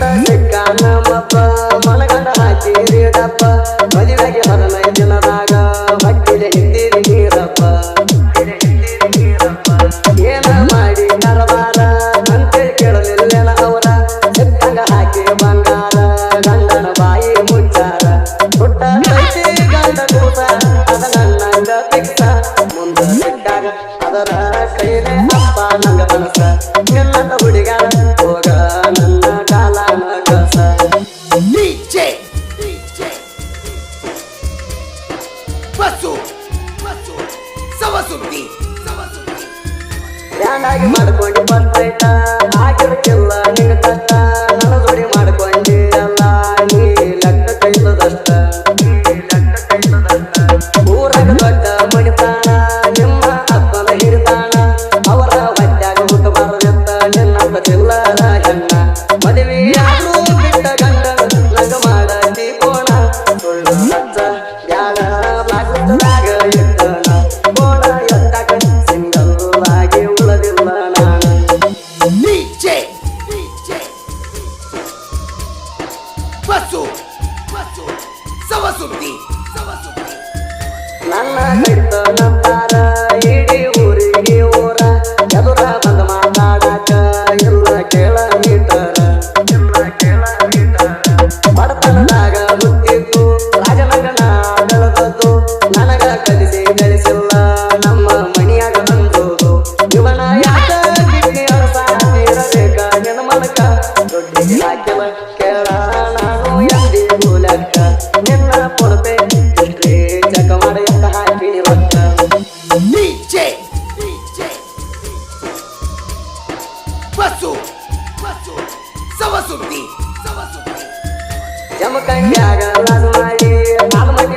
ಗಂಡ ಸಿಕ್ಕ ನಮ್ಮಪ್ಪ ಮನಗಂಡ ಹಾಕಿ ರೀಡಪ್ಪ ಮದುವೆಗೆ ಸುದ್ದಿ. ಜ್ಞಾನಾಗಿ ಮಾಡಿಕೊಂಡು ಬಂದ್ರೈತಾ DJ, DJ, ಬಸ್ಸು, ಬಸ್ಸು, ಸವ ಸುದ್ದಿ, ಸವ ಸುದ್ದಿ. ನನ್ನ ಹಿಡ್ದ ನಂಬರ ಇಡೀ ಊರಿಗೆ ಊರ ಎದುರ ಬಂದ ಮಾತಾಡಕ ಎಲ್ಲ ಕೇಳ ನಿಂತರ ಎಲ್ಲ ಕೇಳ ನಿಂತರ ಬಡತನದಾಗ ಹುಟ್ಟಿದ್ದು ರಾಜನಗನ ಬೆಳೆದದ್ದು ನನಗ ಕಲಿಸಿದೆ ಯಮಕಂಗ್ಯಾಗ ನಾನು ಮಾಡಿ ನಾನು ಮಾಡಿ